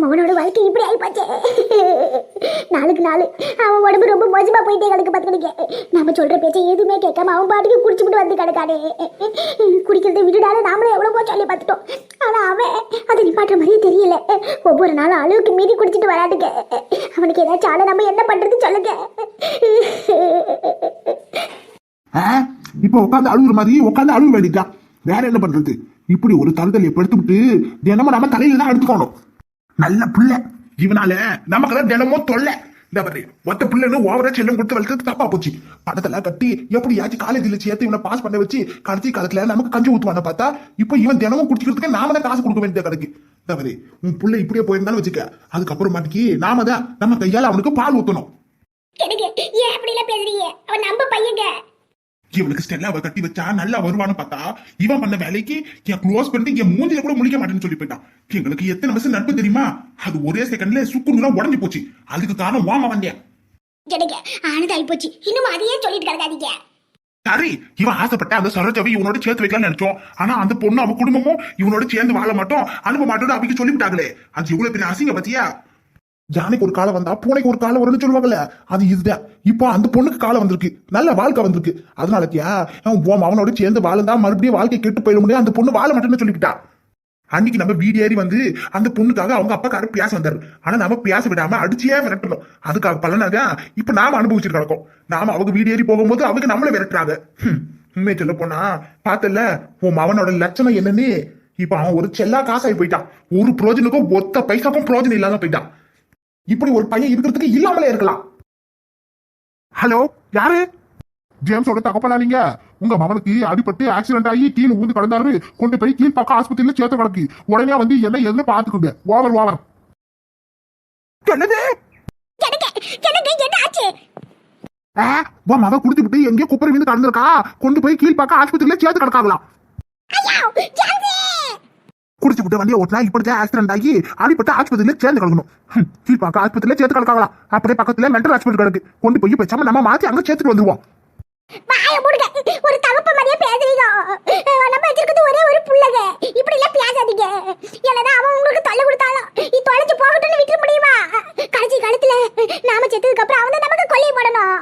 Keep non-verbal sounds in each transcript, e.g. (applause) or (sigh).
அவன் அவனோட வாழ்க்கை இப்படி ஆகி நாளுக்கு நாள் அவன் உடம்பு ரொம்ப மோசமாக போயிட்டே கிடக்கு பார்த்துக்கிட்டு நம்ம சொல்கிற பேச்சை எதுவுமே கேட்காம அவன் பாட்டுக்கு குடிச்சுட்டு வந்து கிடக்கானே. குடிக்கிறத விட்டுடால நாமளே எவ்வளோ சொல்லி பார்த்துட்டோம். ஆனால் அவன் அதை நிப்பாட்டுற மாதிரியே தெரியல. ஒவ்வொரு நாளும் அளவுக்கு மீறி குடிச்சிட்டு வராட்டுக்க அவனுக்கு ஏதாச்சும் ஆனால் நம்ம என்ன பண்ணுறது சொல்லுங்க. ஆ? இப்போ உட்காந்து அழுகுற மாதிரி உட்காந்து அழுக வேண்டியதான் வேற என்ன பண்றது? இப்படி ஒரு தருதலை படுத்துவிட்டு தினமும் நம்ம தலையில தான் எடுத்துக்கணும். நல்ல புள்ள. இவனால நமக்கு தான் தினமும் தொல்லை. இந்த மாதிரி மொத்த பிள்ளைன்னு ஓவரா செல்லம் கொடுத்து வளர்த்தது தப்பா போச்சு. படத்துல கட்டி எப்படியாச்சும் காலேஜில் சேர்த்து இவனை பாஸ் பண்ண வச்சு கடைசி காலத்துல நமக்கு கஞ்சி ஊத்துவான பார்த்தா இப்போ இவன் தினமும் குடிக்கிறதுக்கு நாம தான் காசு கொடுக்க வேண்டியது கடைக்கு. இந்த உன் பிள்ளை இப்படியே போயிருந்தாலும் வச்சுக்க. அதுக்கப்புறம் மாட்டிக்கு நாம தான் நம்ம கையால அவனுக்கு பால் ஊத்தணும். பையங்க இவனுக்கு ஸ்டெல்லாவை கட்டி வச்சா நல்லா வருவான்னு பார்த்தா இவன் பண்ண வேலைக்கு என் க்ளோஸ் பண்ணிட்டு என் மூஞ்சில கூட முழிக்க மாட்டேன்னு சொல்லி போயிட்டான். எங்களுக்கு எத்தனை வருஷம் நட்பு தெரியுமா? அது ஒரே செகண்ட்ல சுக்குநூலா உடஞ்சு போச்சு. அதுக்கு காரணம் வாம வந்தேன் எனக்கு ஆனது ஆயிப்போச்சு இன்னும் அதையே சொல்லிட்டு கிடக்காதீங்க. சரி இவன் ஆசைப்பட்ட அந்த சரோஜாவை இவனோட சேர்த்து வைக்கலாம்னு நினைச்சோம். ஆனா அந்த பொண்ணு அவன் குடும்பமும் இவனோட சேர்ந்து வாழ மாட்டோம். அனுப்ப மாட்டோம் அவைக்கு சொல்லிவிட்டாங்களே. அது இவ்வளவு பெரிய அசிங்க பத்தியா? ஜானைக்கு ஒரு காலம் வந்தா பூனைக்கு ஒரு காலம் வரும்னு சொல்லுவாங்கல்ல அது இதுதான். இப்போ அந்த பொண்ணுக்கு காலம் வந்திருக்கு. நல்ல வாழ்க்கை வந்திருக்கு. அதனாலத்தியா உன் அவனோட சேர்ந்து வாழ்ந்தா மறுபடியும் வாழ்க்கை கெட்டு போயிட முடியாது. அந்த பொண்ணு வாழ மாட்டேன்னு சொல்லிக்கிட்டா. அன்னைக்கு நம்ம வீடியேறி வந்து அந்த பொண்ணுக்காக அவங்க அப்பா பியாச பேச வந்தாரு. ஆனா நம்ம பேச விடாம அடிச்சே விரட்டணும். அதுக்காக பலனாக இப்ப நாம அனுபவிச்சுட்டு கிடக்கோம். நாம அவங்க வீடியேறி ஏறி போகும்போது அவங்க நம்மள விரட்டுறாங்க. ஹம், உண்மையை சொல்ல போனா பார்த்தல உன் மவனோட லட்சணம் என்னன்னு இப்ப அவன் ஒரு செல்லா காசாகி போயிட்டான். ஒரு புரோஜனுக்கும் ஒத்த பைசாக்கும் புரோஜனம் இல்லாம போயிட்டான். இப்படி ஒரு பையன் இருக்கிறதுக்கு இல்லாமலே இருக்கலாம். ஹலோ யாரு? ஜேம்ஸோட தகப்பனா நீங்க? உங்க மகனுக்கு அடிபட்டு ஆக்சிடென்ட் ஆகி கீழே ஊந்து கடந்தாரு. கொண்டு போய் கீழ் பக்கம் ஆஸ்பத்திரியில சேர்த்து கிடக்கு உடனே வந்து என்ன எதுன்னு பாத்துக்கோங்க ஓவர் ஓவர். என்னது? எனக்கு எனக்கு என்ன ஆச்சு? ஆ, உன் மகன் குடிச்சு விட்டு எங்கேயோ குப்பரை வீந்து கடந்திருக்கா. கொண்டு போய் கீழ் பக்கம் ஆஸ்பத்திரியில சேர்த்து கிடக்காங்களாம். ஐயா ஜான்சி குடிச்சு விட்டு வண்டியை ஓட்டினா இப்படிதான் ஆக்சிடென்ட் ஆகி அடிபட்டு ஆஸ்பத்திரியில சேர்ந்து கிடக்கணும். ஹம், கீழ் பக்கம் ஆஸ்பத்திரியில சேர்த்து கிடக்காங்களாம் அப்படியே பக்கத்துல மென்டல் ஹாஸ்பிட்டல் கிடக்கு. கொண்டு போய் பேசாம நம்ம மாத்தி அங்க சேர்த்துட்டு வந்துருவோம். ஒரு தகப்ப மாதிரியே பேசுறீங்க. நம்ம வச்சிருக்கிறது ஒரே ஒரு புள்ளங்க. இப்படி எல்லாம் பேசாதீங்க. இல்லனா அவன் உங்களுக்கு தொல்லை கொடுத்தாலும் நீ தொலைச்சு போகட்டும்னு விட்டுற முடியுமா? கடைசி காலத்துல நாம செத்ததுக்கு அப்புறம் அவன் நமக்கு கொல்லி போடணும்.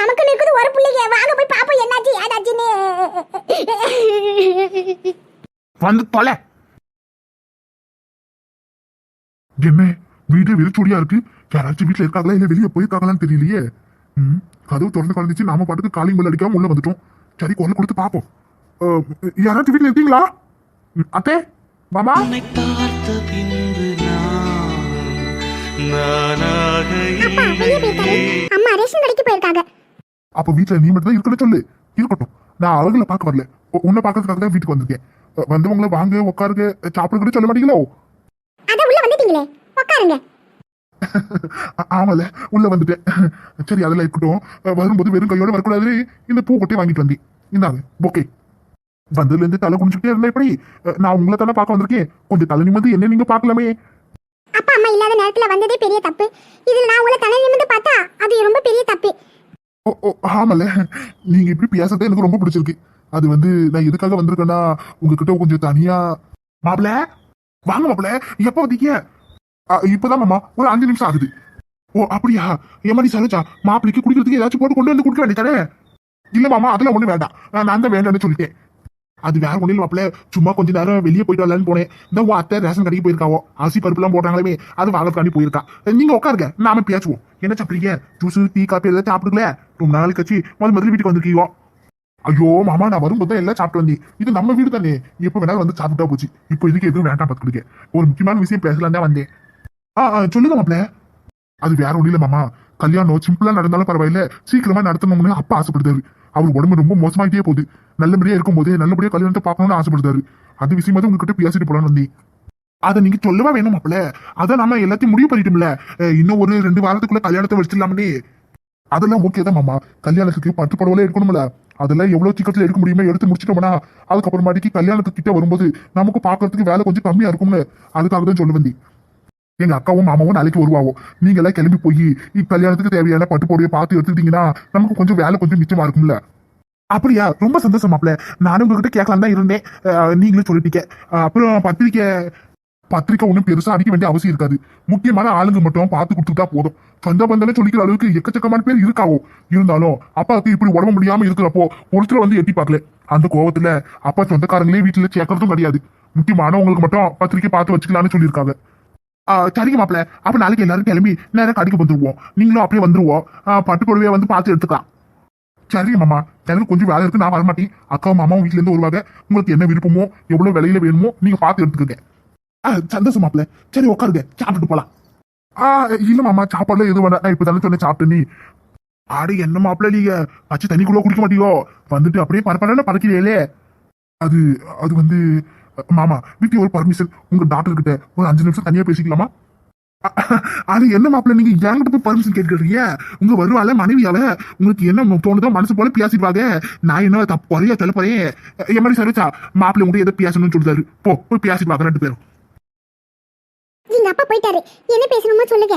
நமக்கு இருக்குது ஒரு புள்ளைங்க. வாங்க போய் பாப்போம் என்னாச்சு ஏதாச்சுன்னு. வந்து தொலை. என்ன? வீடு வெறிச்சோடியா இருக்கு. யாராச்சும் வீட்டுல இருக்காங்களா இல்ல வெளியே போயிருக்காங்களான்னு தெரியலையே. ம் கதவு திறந்து கலந்துச்சு நாம பாட்டுக்கு காலிங் பெல் அடிக்காம உள்ள வந்துட்டோம். சரி குரல் கொடுத்து பாப்போம் யாராச்சும் வீட்டுல இருக்கீங்களா? அத்தே மாமா? அம்மா ரேஷன் கடைக்கு போயிருக்காங்க. அப்ப வீட்டுல நீ மட்டும் தான் இருக்கணும் சொல்லு. இருக்கட்டும். நான் அவங்கள பார்க்க வரல. உன்னை பார்க்கறதுக்காக தான் வீட்டுக்கு வந்திருக்கேன். வந்தவங்கள வாங்க உட்காருங்க சாப்பிட கூட சொல்ல மாட்டீங்களோ? வந்துட்டீங்களே உட்காருங்க (laughs) ஆமால உள்ள வந்துட்டேன். சரி அதெல்லாம் இருக்கட்டும். வரும்போது வெறும் கையோட வரக்கூடாது இந்த பூ கொட்டை வாங்கிட்டு வந்தேன். இந்தாங்க ஓகே வந்ததுல இருந்து தலை குடிச்சுட்டே இருந்தா எப்படி? நான் உங்களை தானே பார்க்க வந்திருக்கேன். கொஞ்சம் தலை நிமிந்து என்ன நீங்க பார்க்கலாமே. அப்பா அம்மா இல்லாத நேரத்துல வந்ததே பெரிய தப்பு. இதுல நான் உங்களை தலை நிமிந்து பார்த்தா அது ரொம்ப பெரிய தப்பு. ஓ ஓ ஆமால. நீங்க இப்படி பேசுறதே எனக்கு ரொம்ப பிடிச்சிருக்கு. அது வந்து நான் எதுக்காக வந்திருக்கேன்னா உங்ககிட்ட கொஞ்சம் தனியா மாப்பிள வாங்க மாப்பிள. எப்ப வந்தீங்க? இப்பதான் மாமா ஒரு அஞ்சு நிமிஷம் ஆகுது. ஓ அப்படியா? எம்மாடி சரோஜா மாப்பிளைக்கு குடிக்கிறதுக்கு ஏதாச்சும் போட்டு கொண்டு வந்து குடிக்க வேண்டியதானே? இல்ல மாமா அதெல்லாம் ஒண்ணு வேண்டாம். நான் தான் வேண்டாம்னு சொல்லிட்டேன். அது வேற ஒண்ணு இல்ல மாப்பிள சும்மா கொஞ்ச நேரம் வெளியே போயிட்டு வரலான்னு போனேன். இந்த உன் அத்தை ரேஷன் கடைக்கு போயிருக்காவோ? அரிசி எல்லாம் போடுறாங்களே அது வாங்கறதுக்காண்டி போயிருக்கா. நீங்க உட்காருங்க. நாம பேசுவோம் என்ன சாப்பிடுறீங்க? ஜூஸ் டீ காப்பி ஏதாவது சாப்பிடுங்களே. ரொம்ப நாள் கழிச்சு முதல் முதல்ல வீட்டுக்கு வந்திருக்கீங்க. ஐயோ மாமா நான் வரும்போது தான் எல்லாம் சாப்பிட்டு வந்தேன். இது நம்ம வீடு தானே. எப்ப வேணாலும் வந்து சாப்பிட்டா போச்சு. இப்போ இதுக்கு எதுவும் வேண்டாம் பார்த்துக்கிடுங்க ஒரு முக்கியமான விஷயம் பேசலாம் தான் வந்தேன். ஆ சொல்லுங்க மாப்ள அது வேற ஒண்ணு இல்ல மாமா. கல்யாணம் சிம்பிளா நடந்தாலும் பரவாயில்ல. சீக்கிரமா நடத்தணும்னு அப்பா ஆசைப்படுதாரு அவர் உடம்பு ரொம்ப மோசமாயிட்டே போகுது. நல்லபடியா இருக்கும்போது நல்லபடியா கல்யாணத்தை பார்க்கணும்னு ஆசைப்படுதாரு அது விஷயமா தான் உங்ககிட்ட பேசிட்டு போலான்னு வந்தேன். அதை நீங்க சொல்லவா வேணும் மாப்பிள அதான் நம்ம எல்லாத்தையும் முடிவு பண்ணிட்டோம்ல. இன்னும் ஒரு ரெண்டு வாரத்துக்குள்ள கல்யாணத்தை வச்சிடலாம்னே. அதெல்லாம் ஓகே தான் மாமா. கல்யாணத்துக்கு பட்டு புடவை எடுக்கணும்ல. அதெல்லாம் எவ்வளவு சீக்கிரத்துல எடுக்க முடியுமோ எடுத்து முடிச்சிட்டோம்னா அதுக்கப்புறமாட்டிக்கு கல்யாணத்துக்கு கிட்ட வரும்போது நமக்கு பாக்குறதுக்கு வேலை கொஞ்சம் கம்மியா இருக்கும்னு. அதுக்காக தான் சொல்ல வந்தேன். எங்க அக்காவும் மாமாவும் நாளைக்கு வருவாவோ? நீங்க எல்லாம் கிளம்பி போய் கல்யாணத்துக்கு தேவையான பட்டு போடைய பார்த்து எடுத்துக்கிட்டீங்கன்னா நமக்கு கொஞ்சம் வேலை கொஞ்சம் மிச்சமா இருக்கும்ல. அப்படியா? ரொம்ப சந்தோஷம் மாப்ள நானும் உங்ககிட்ட கேட்கலாம் தான் இருந்தேன். நீங்களும் சொல்லிட்டீங்க. அப்புறம் பத்திரிக்கை பத்திரிக்கை ஒண்ணும் பெருசா அடிக்க வேண்டிய அவசியம் இருக்காது. முக்கியமான ஆளுங்க மட்டும் பார்த்து கொடுத்துட்டா போதும். சொந்த பந்தம்னு சொல்லிக்கிற அளவுக்கு எக்கச்சக்கமான பேர் இருக்காவோ? இருந்தாலும் அப்பாவுக்கு இப்படி உடம்பு முடியாம இருக்கிறப்போ ஒருத்தர் வந்து எட்டி பார்க்கல. அந்த கோபத்துல அப்பா சொந்தக்காரங்களே வீட்டுல சேர்க்கறதும் கிடையாது. முக்கியமானவங்களுக்கு மட்டும் பத்திரிக்கை பார்த்து வச்சுக்கலாம்னு சொல்லியிருக்காங்க. சரிங்க மாப்பிள. அப்ப நாளைக்கு எல்லாரும் கிளம்பி நேரம் கடைக்கு வந்துருவோம். நீங்களும் அப்படியே வந்துருவோம் பட்டு புடவையை வந்து பார்த்து எடுத்துக்கலாம். சரிங்க மாமா. எனக்கு கொஞ்சம் வேலை இருக்கு நான் வரமாட்டேன். அக்காவும் மாமாவும் வீட்டுல இருந்து வருவாங்க. உங்களுக்கு என்ன விருப்பமோ எவ்வளவு விலையில வேணுமோ நீங்க பார்த்து எடுத்துக்கங்க. சந்தோஷம் மாப்பிள. சரி உட்காருங்க. சாப்பிட்டுட்டு போலாம். ஆ இல்ல மாமா சாப்பாடுல எதுவும் வேண்டாம் நான் இப்ப தானே சொன்னேன் சாப்பிட்டு நீ. ஆடு என்ன மாப்பிள நீங்க? பச்சை தண்ணிக்குள்ள குடிக்க மாட்டியோ வந்துட்டு அப்படியே பரப்பரன்னு பறக்கிறீங்களே. அது அது வந்து மாமா வீட்டுல ஒரு பர்மிஷன் உங்க டாக்டர் கிட்ட ஒரு அஞ்சு நிமிஷம் தனியா பேசிக்கலாமா? அது என்ன மாப்பிள்ள நீங்க என்கிட்ட போய் பர்மிஷன் கேட்கறீங்க உங்க வருவால மனைவியால உங்களுக்கு என்ன தோணுதோ மனசு போல பேசிடுவாங்க. நான் என்ன தப்பு குறைய தலைப்பறையே என் மாதிரி சர்வச்சா மாப்பிள்ளை உங்க எதை பேசணும்னு சொல்லிட்டாரு போ போய் பேசிடுவாங்க ரெண்டு பேரும். எங்க அப்பா போயிட்டாரு. என்ன பேசணுமோ சொல்லுங்க.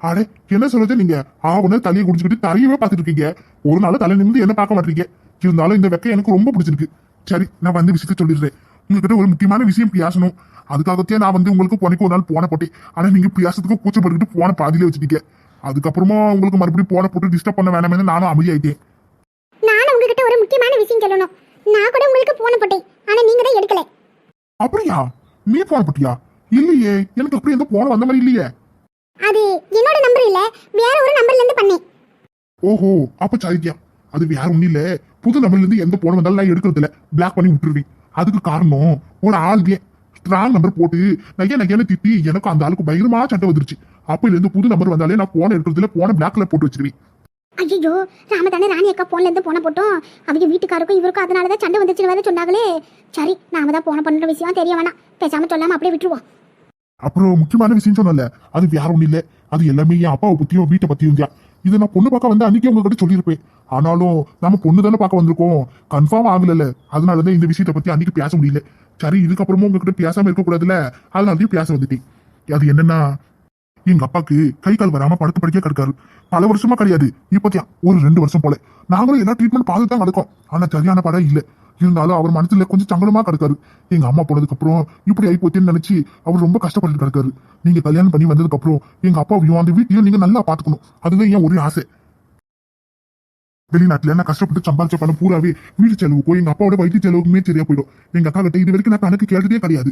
அடே என்ன சொல்றது நீங்க? ஆவுன தலையை குடிச்சுக்கிட்டு தரையவே பார்த்துட்டு இருக்கீங்க ஒரு நாள் தலை நிமிந்து என்ன பார்க்க மாட்டீங்க. இருந்தாலும் இந்த வெக்கம் எனக்கு ரொம்ப பிடிச்சிருக்கு. சரி நான் வந்து விஷயத்த சொல்லிடுறேன். உங்ககிட்ட ஒரு முக்கியமான விஷயம் பேசணும் அதுக்காகத்தே நான் வந்து உங்களுக்கு பொனைக்கு ஒரு நாள் போன போட்டேன். ஆனா நீங்க பேசுறதுக்கு கூச்சப்பட்டுக்கிட்டு போன பாதியிலே வச்சுட்டீங்க. அதுக்கப்புறமா உங்களுக்கு மறுபடியும் போன போட்டு டிஸ்டர்ப் பண்ண வேணாமே நானும் அமைதியாயிட்டேன். நானும் உங்ககிட்ட ஒரு முக்கியமான விஷயம் சொல்லணும். நான் கூட உங்களுக்கு போன போட்டேன். ஆனா நீங்க தான் எடுக்கல. அப்படியா? நீ போன போட்டியா? இல்லையே. எனக்கு அப்படி எந்த போன வந்த மாதிரி இல்லையே. அது என்னோட நம்பர் இல்ல. வேற ஒரு நம்பர்ல இருந்து பண்ணேன். ஓஹோ அப்ப சரித்தியா அது வேற ஒண்ணும் இல்ல. புது நம்பர்ல இருந்து எந்த போன வந்தாலும் நான் எடுக்கிறது இல்ல பிளாக் பண்ணி விட்டுருவேன். அதுக்கு காரணம் ஒரு ஆள் ஸ்ட்ராங் நம்பர் போட்டு நைய நையான திட்டி எனக்கு அந்த ஆளுக்கு பயங்கரமா சண்டை வந்துருச்சு. அப்பையில இருந்து புது நம்பர் வந்தாலே நான் போன எடுக்கிறது இல்ல போன பிளாக்ல போட்டு வச்சிருவேன். ஐயோ ராம தானே ராணி அக்கா போன்ல இருந்து போன போட்டோம். அவங்க வீட்டுக்காருக்கும் இவருக்கும் அதனால தான் சண்டை வந்துச்சுன்னு வேற சொன்னாங்களே. சரி நாம தான் போன பண்ற விஷயம் தெரிய வேணாம். பேசாம சொல்லாம அப்படியே விட்டுருவோம். அப்புறம் முக்கியமான விஷயம் சொன்னல அது வேற ஒண்ணும் இல்ல. அது எல்லாமே என் அப்பாவை பத்தியும் வீட்டை பத்தியும் தான். இதை நான் பொண்ணு பார்க்க வந்து அன்னைக்கு உங்ககிட்ட சொல்லியிருப்பேன். ஆனாலும் நம்ம பொண்ணு தானே பார்க்க வந்திருக்கோம். கன்ஃபார்ம் ஆகல அதனாலதான் இந்த விஷயத்தை பத்தி அன்னைக்கு பேச முடியல. சரி இதுக்கப்புறமும் உங்ககிட்ட பேசாம இருக்க கூடாதுல்ல? அதனாலயும் பேச வந்துட்டேன். அது என்னன்னா எங்க அப்பாக்கு கை கால் வராம படுத்து படிக்க கிடக்காரு. பல வருஷமா கிடையாது. இப்பத்தியா ஒரு ரெண்டு வருஷம் போல. நாங்களும் எல்லா ட்ரீட்மெண்ட் பார்த்து தான் கிடக்கோம் ஆனா சரியான படம் இல்ல. இருந்தாலும் அவர் மனசுல கொஞ்சம் சங்கடமா கிடக்காரு. எங்க அம்மா போனதுக்கு அப்புறம் இப்படி ஆகி போச்சுன்னு நினைச்சு அவர் ரொம்ப கஷ்டப்பட்டு கிடக்காரு. நீங்க கல்யாணம் பண்ணி வந்ததுக்கு அப்புறம் எங்க அப்பாவையும் அந்த வீட்டையும் நீங்க நல்லா பாத்துக்கணும் அதுதான் என் ஒரே ஆசை. வெளிநாட்டுல நான் கஷ்டப்பட்டு சம்பாதிச்ச பணம் பூராவே வீட்டு செலவுக்கோ எங்க அப்பாவோட வைத்திய செலவுக்குமே சரியா போயிடும். எங்க அக்கா கிட்ட இது வரைக்கும் நான் கணக்கு கேட்டதே கிடையாது.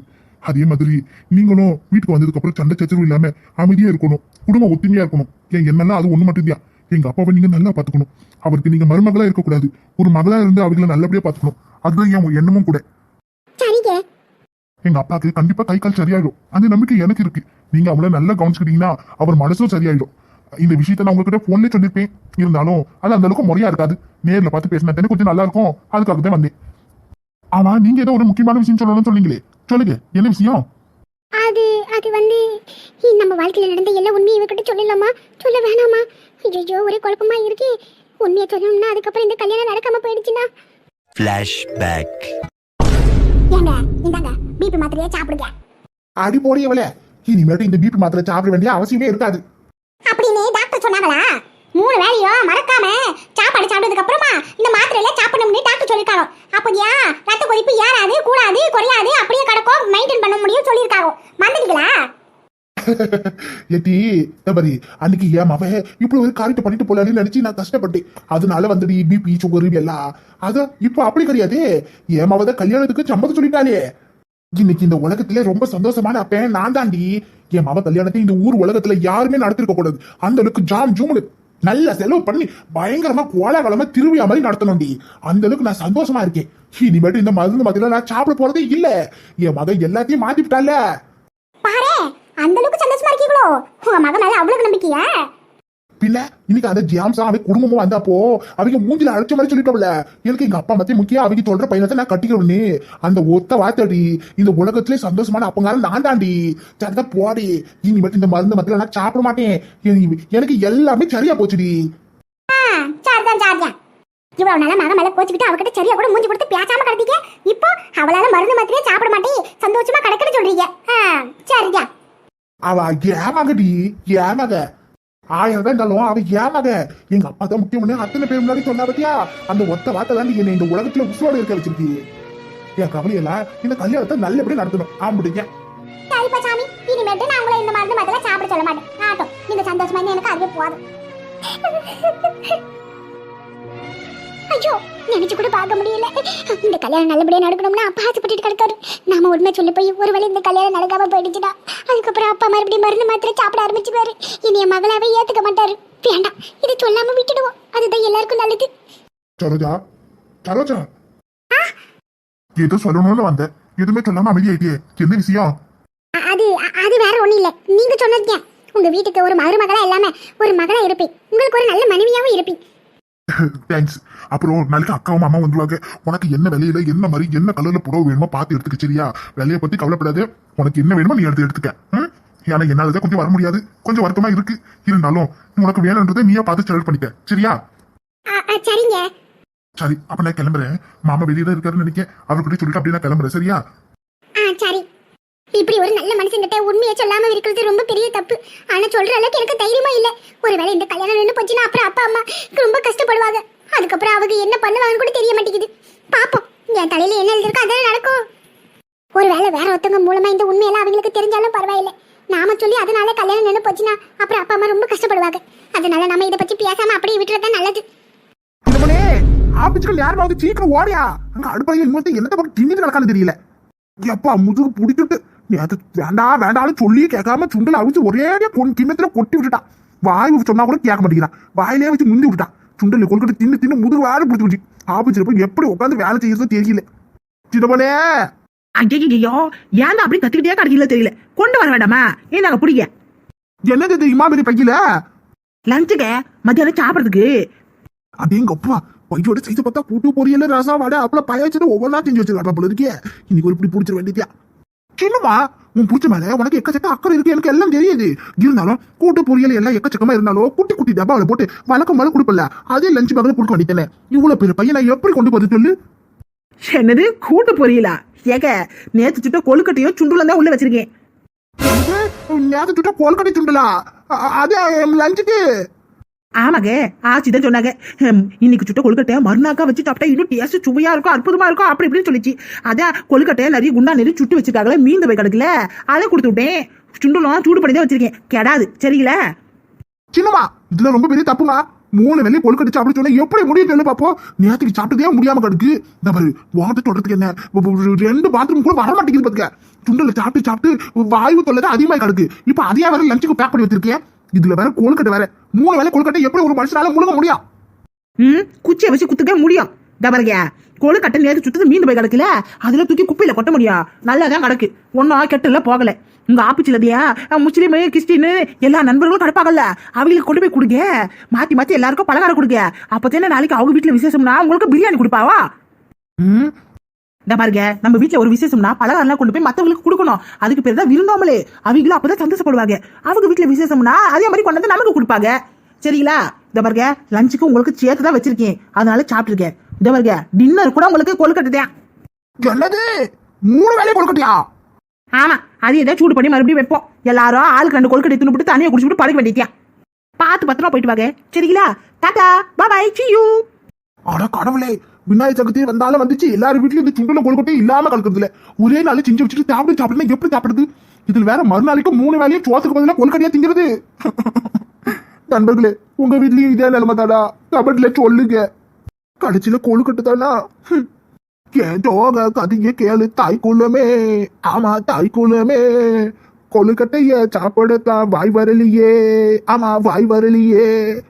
அதே மாதிரி நீங்களும் வீட்டுக்கு வந்ததுக்கு அப்புறம் சண்டை சச்சரவு இல்லாம அமைதியா இருக்கணும். குடும்பம் ஒத்துமையா இருக்கணும். என் என்னெல்லாம் அது ஒண்ணு மட்டும்தான். எங்க அப்பாவை நீங்க நல்லா பாத்துக்கணும் அவருக்கு நீங்க மருமகளா இருக்கக்கூடாது. ஒரு மகளா இருந்து அவங்கள நல்லபடியா பாத்துக்கணும் அதுதான் என் எண்ணமும் கூட. எங்க அப்பாக்கு கண்டிப்பா கை கால் சரியாயிடும். அந்த நம்பிக்கை எனக்கு இருக்கு. நீங்க அவள நல்லா கவனிச்சுக்கிட்டீங்கன்னா அவர் மனசும் சரியாயிடும். இந்த விஷயத்த நான் உங்ககிட்ட போன்ல சொல்லிருப்பேன். இருந்தாலும் அது அந்த அளவுக்கு முறையா இருக்காது. நேர்ல பார்த்து பேசினா தானே கொஞ்சம் நல்லா இருக்கும். அதுக்காக தான் வந்தேன். ஆமா நீங்க ஏதோ ஒரு முக்கியமான விஷயம் சொல்லணும்னு சொன்னீங்களே. சொல்லுங்க என்ன விஷயம்? அது அது வந்து இ- நம்ம வாழ்க்கையில நடந்த எல்லா உண்மையும் இவகிட்ட சொல்லலாமா சொல்ல வேணாமா? ஐயோ ஒரே குழப்பமா இருக்கு. உண்மையை சொல்லணும்னா அதுக்கப்புறம் இந்த கல்யாணம் நடக்காம போயிடுச்சுன்னா? Flashback. ஏங்க இந்தாங்க பிபி மாத்திரையா சாப்பிடுங்க. அடி போடியவளே. இனிமேட்டு இந்த பிபி மாத்திரை சாப்பிட வேண்டிய அவசியமே இருக்காது. மூணு வேலையும் மறக்காம சாப்பாடு சாப்பிட்டதுக்கு அப்புறமா இந்த மாத்திரையில சாப்பிடணும்னு டாக்டர் சொல்லிருக்காங்க அப்படியா ரத்த கொதிப்பு ஏறாது கூடாது குறையாது அப்படியே கிடக்கும் மெயின்டைன் பண்ண முடியும் சொல்லியிருக்காங்க. மறந்துட்டீங்களா? (laughs) அன்னைக்கு ஏன் இப்படி ஒரு காரியத்தை பண்ணிட்டு போலான்னு நினைச்சு நான் கஷ்டப்பட்டேன். அதனால வந்துடி பிபி சுகர் எல்லாம். அதான் இப்ப அப்படி கிடையாது. என் மவத கல்யாணத்துக்கு சம்மதம் சொல்லிட்டாலே இன்னைக்கு இந்த உலகத்துல ரொம்ப சந்தோஷமான அப்ப நான் தாண்டி என் மவ கல்யாணத்தை இந்த ஊர் உலகத்துல யாருமே நடத்திருக்க கூடாது. அந்த அளவுக்கு ஜாம் ஜூமுனு. நல்ல செலவு பண்ணி பயங்கரமா கோலாகலமா திருவிழா மாதிரி நடத்தணும்டி அந்த அளவுக்கு நான் சந்தோஷமா இருக்கேன். இனிமேட்டு இந்த மருந்து மத்தியில நான் சாப்பிட போறதே இல்ல. என் மகன் எல்லாத்தையும் மாத்தி விட்டால பாரு அந்த அளவுக்கு சந்தோஷமா இருக்கீங்களோ? உங்க மகன் மேல அவ்வளவு நம்பிக்கையா? பின்ன இன்னைக்கு அந்த ஜியாம்ஸா அவன் குடும்பமும் வந்தப்போ அவங்க மூஞ்சில அழைச்ச மாதிரி சொல்லிட்டோம்ல. எனக்கு எங்க அப்பா மத்திய முக்கியம் அவங்க சொல்ற பையனத்தை நான் கட்டிக்கணும்னு அந்த ஒத்த வார்த்தடி இந்த உலகத்திலே சந்தோஷமான அப்பங்காரம் நான் தாண்டி சரிதான் போடி. இனிமேட்டு இந்த மருந்து மத்தியில நான் சாப்பிட மாட்டேன். எனக்கு- எல்லாமே சரியா போச்சுடி. சரிதான் சரிதான். இவ்வளவு நாளா மக மேல கோச்சுக்கிட்டு அவகிட்ட சரியா கூட மூஞ்சி கொடுத்து பேசாம கிடந்தீங்க. இப்போ அவளால மருந்து மாத்திரையே சாப்பிட மாட்டேன். சந்தோஷமா கிடக்குன்னு சொல்றீங்க. சரிதான். அவ ஏமாகடி ஏமாக ஆயிரம் தான் இருந்தாலும் அவ ஏமாக எங்க அப்பா தான் முக்கியம்னு அத்தனை பேர் முன்னாடி சொன்னா பத்தியா? அந்த ஒத்த வார்த்தை தான் என்னை இந்த உலகத்துல உசுவோட இருக்க வச்சிருக்கு என் கவலையெல்லாம் இந்த கல்யாணத்தை நல்லபடியா நடத்தணும். ஆம்பிடுங்க சரிப்பா சாமி. இனிமேட்டு நான் உங்களை இந்த மருந்து மத்தல சாப்பிட சொல்ல மாட்டேன். ஆட்டும் நீங்க சந்தோஷமா எனக்கு அதுவே போதும். ஐயோ நினைச்சு கூட பார்க்க முடியல. இந்த கல்யாணம் நல்லபடியா நடக்கணும்னா அப்பா ஆசைப்பட்டுட்டு கிடக்காரு. நாம உண்மை சொல்லி போய் ஒருவேளை இந்த கல்யாணம் நடக்காம போயிடுச்சுடா அதுக்கப்புறம் அப்பா மறுபடியும் மருந்து மாத்திரை சாப்பிட ஆரம்பிச்சுப்பாரு. இனி என் மகளாவே ஏத்துக்க மாட்டாரு. வேண்டாம் இதை சொல்லாம விட்டுடுவோம். அதுதான் எல்லாருக்கும் நல்லது. சரோஜா சரோஜா. ஏதோ சொல்லணும்னு வந்தேன் எதுவுமே சொல்லாம அமைதியாயிட்டியே. என்ன விஷயம்? அது அது வேற ஒண்ணும் இல்ல. நீங்க சொன்னது ஏன்? உங்க வீட்டுக்கு ஒரு மருமகளா இல்லாம ஒரு மகளா இருப்பேன். உங்களுக்கு ஒரு நல்ல மனைவியாவும் இருப்பேன். தேங்க்ஸ் அப்புறம் நாளைக்கு அக்காவும் அம்மா வந்துருவாங்க. உனக்கு என்ன விலையில என்ன மாதிரி என்ன கலர்ல புடவை வேணுமோ பார்த்து எடுத்துக்க சரியா? விலையை பத்தி கவலைப்படாது. உனக்கு என்ன வேணுமோ நீ எடுத்து எடுத்துக்க? ஏன்னா என்னால தான் கொஞ்சம் வர முடியாது. கொஞ்சம் வருத்தமா இருக்கு. இருந்தாலும் உனக்கு வேணுன்றதை நீயே பார்த்து செலக்ட் பண்ணிக்க. சரியா? சரிங்க. சரி அப்ப நான் கிளம்புறேன். மாமா வெளியே தான் இருக்காருன்னு நினைக்கிறேன் அவர்கிட்ட சொல்லிட்டு அப்படியே நான் கிளம்புறேன். சரியா? சரி. இப்படி ஒரு நல்ல மனுஷங்கிட்ட உண்மையை சொல்லாம இருக்கிறது ரொம்ப பெரிய தப்பு. ஆனா சொல்ற அளவுக்கு எனக்கு தைரியமா இல்ல. ஒருவேளை இந்த கல்யாணம் நின்று போச்சுன்னா அப்புறம் அப்பா அம்மா ரொம்ப கஷ்டப்படுவாங்க. அதுக்கப்புறம் அவங்க என்ன பண்ணுவாங்கன்னு கூட தெரிய மாட்டேங்குது. பாப்போம். என் தலையில என்ன எழுதிருக்கோ அதெல்லாம் நடக்கும். ஒருவேளை வேற ஒருத்தவங்க மூலமா இந்த உண்மையெல்லாம் அவங்களுக்கு தெரிஞ்சாலும் பரவாயில்ல. நாம சொல்லி அதனால கல்யாணம் நின்று போச்சுன்னா அப்புறம் அப்பா அம்மா ரொம்ப கஷ்டப்படுவாங்க. அதனால நம்ம இதை பத்தி பேசாம அப்படியே விட்டுறது நல்லது. நம்மளே ஆபீஸ்க்கு யாரும் வந்து சீக்கிரம் ஓடியா? அங்க அடுப்பையில் இன்னொருத்த என்னத்த பக்கம் திண்ணிட்டு நடக்கான்னு தெரியல. எப்பா முதுகு பிடிச்சிட்டு. நேத்து வேண்டாம் வேண்டாம்னு சொல்லி கேட்காம சுண்டல அவிச்சு ஒரே பொன் கிண்ணத்துல கொட்டி விட்டுட்டான் வாய் சொன்னா கூட கேட்க மாட்டேங்கிறான் வாயிலே வச்சு முந்தி விட்டுட்டான் சுண்டல் கொல்கட்டு தின்னு தின்னு முதுகு வேலை பிடிச்சி விட்டு ஆபீஸ்ல போய் எப்படி உட்காந்து வேலை செய்யறதோ தெரியல. சின்னப்பனே ஐயோ ஏன் அப்படி கத்திக்கிட்டே கிடைக்கல தெரியல. கொண்டு வர வேண்டாமா? ஏன் பிடிக்க என்னது இது இமாமதி பையில? லஞ்சுக்கு மத்தியானம் சாப்பிட்றதுக்கு. அப்படிங்கப்பா பையோட செய்த பார்த்தா கூட்டு பொரியல ரசம் வடை அப்பளம் பயச்சுட்டு ஒவ்வொன்றா செஞ்சு வச்சிருக்காப்பா போல இருக்கே. இன்னைக்கு ஒரு இப்படி பிடிச்சிட வேண்டியதா சின்னமா உன் பிடிச்ச மேல உனக்கு எக்கச்சக்க அக்கறை இருக்கு எனக்கு எல்லாம் தெரியுது. இருந்தாலும் கூட்டு பொரியல் எல்லாம் எக்கச்சக்கமா இருந்தாலும் குட்டி குட்டி டப்பாவில் போட்டு வழக்கம் மேல கொடுப்பல அதே லஞ்ச் பேக்ல கொடுக்க வேண்டியதானே இவ்வளவு பெரிய பையன் எப்படி கொண்டு போறது சொல்லு? என்னது? கூட்டு பொரியலா? ஏக நேத்து சுட்ட கொழுக்கட்டையும் சுண்டுல தான் உள்ள வச்சிருக்கேன். நேரத்தை சுட்டா கோல்கடை சுண்டலா? அதே லஞ்சுக்கு ஆமாங்க ஆச்சிதான் சொன்னாங்க. ஹம், இன்னைக்கு சுட்ட கொழுக்கட்டை மறுநாக்கா வச்சு சாப்பிட்டா இன்னும் டேஸ்ட் சுவையா இருக்கும் அற்புதமா இருக்கும் அப்படி இப்படின்னு சொல்லிச்சு. அதான் கொழுக்கட்டையை நிறைய குண்டா நிறைய சுட்டு வச்சிருக்காங்களே மீன் போய் கிடக்குல அதை கொடுத்து விட்டேன். சுண்டலும் சூடு பண்ணி தான் வச்சிருக்கேன். கெடாது சரிங்களா? சின்னமா இதுல ரொம்ப பெரிய தப்புமா மூணு வெள்ளி கொழுக்கடிச்சு அப்படி சொன்னா எப்படி முடியும் சொல்லு பாப்போம் நேற்றுக்கு சாப்பிட்டதே முடியாம கிடக்கு. இந்த பாரு வாட்டர் தொடர்றதுக்கு என்ன? ரெண்டு பாத்ரூம் கூட வர மாட்டேங்குது பாத்துக்க. சுண்டல சாப்பிட்டு சாப்பிட்டு வாயு தொல்லை தான் அதிகமாக கிடக்கு. இப்போ அதையா வேற லஞ்சுக்கு பேக் பண்ணி வச்சிருக்கேன். இதுல வேற கொழுக்கட்டை வேற. மூணு வேலை கொழுக்கட்டை எப்படி ஒரு மனுஷனால முழுங்க முடியும்? ம் குச்சியை வச்சு குத்துக்க முடியும். தபருங்க கொழுக்கட்டை நேரத்து சுத்தது மீந்து போய் கிடக்குல அதுல தூக்கி குப்பையில கொட்ட முடியும். நல்லா தான் கிடக்கு ஒன்னும் கெட்டல போகல. உங்க ஆப்பிச்சிலதியா முஸ்லீம் கிறிஸ்டின் எல்லா நண்பர்களும் கிடப்பாங்கல்ல அவங்களுக்கு கொண்டு போய் கொடுங்க. மாத்தி மாத்தி எல்லாருக்கும் பலகாரம் கொடுங்க. அப்பதானே நாளைக்கு அவங்க வீட்டுல விசேஷம்னா உங்களுக்கு பிரியாணி கொடுப்பாவா? ம், இந்த பாருங்க நம்ம வீட்ல ஒரு விசேஷம்னா பலகாரம்லாம் கொண்டு போய் மத்தவங்களுக்கு கொடுக்கணும். அதுக்கு பேர் தான் விருந்தாமலே. அவங்களும் அப்பதான் சந்தோஷப்படுவாங்க. அவங்க வீட்ல விசேஷம்னா அதே மாதிரி கொண்டு வந்து நமக்கு கொடுப்பாங்க. சரிங்களா? இந்த பாருங்க லஞ்சுக்கு உங்களுக்கு சேர்த்து தான் வச்சிருக்கேன். அதனால சாப்பிட்டுருக்கேன். இந்த பாருங்க டின்னர் கூட உங்களுக்கு கொழுக்கட்டை தான் என்னது? மூணு வேலையும் கொழுக்கட்டையா ஆமா அது ஏதோ சூடு பண்ணி மறுபடியும் வைப்போம். எல்லாரும் ஆளுக்கு ரெண்டு கொழுக்கட்டை தின்னு போட்டு தனியாக குடிச்சுட்டு படுக்க வேண்டியதியா பார்த்து பத்திரமா போயிட்டு வாங்க. சரிங்களா? டாடா பாய் see you. அட கடவுளே விநாயகர் சதுர்த்தி வந்தாலும் வந்துச்சு. எல்லாரும் வீட்லயும் இந்த சுண்டல கொழுக்கட்டையும் இல்லாம கலக்குறது இல்ல ஒரே நாள் செஞ்சு வச்சுட்டு சாப்பிட்டு சாப்பிடுனா எப்படி சாப்பிடுறது? இதுல வேற மறுநாளைக்கு மூணு வேலையும் சோத்துக்கு பதிலாக கொழுக்கட்டையா திங்கிறது. நண்பர்களே உங்க வீட்லயும் இதே நிலைமை தாடா கபட்ல சொல்லுங்க. கடைசியில கொழுக்கட்டை தானா? கேட்டோங்க கதைய கேளு தாய் குலமே. ஆமா தாய் குலமே. கொழுக்கட்டைய சாப்பிடத்தான் வாய் வரலையே. ஆமா வாய் வரலையே.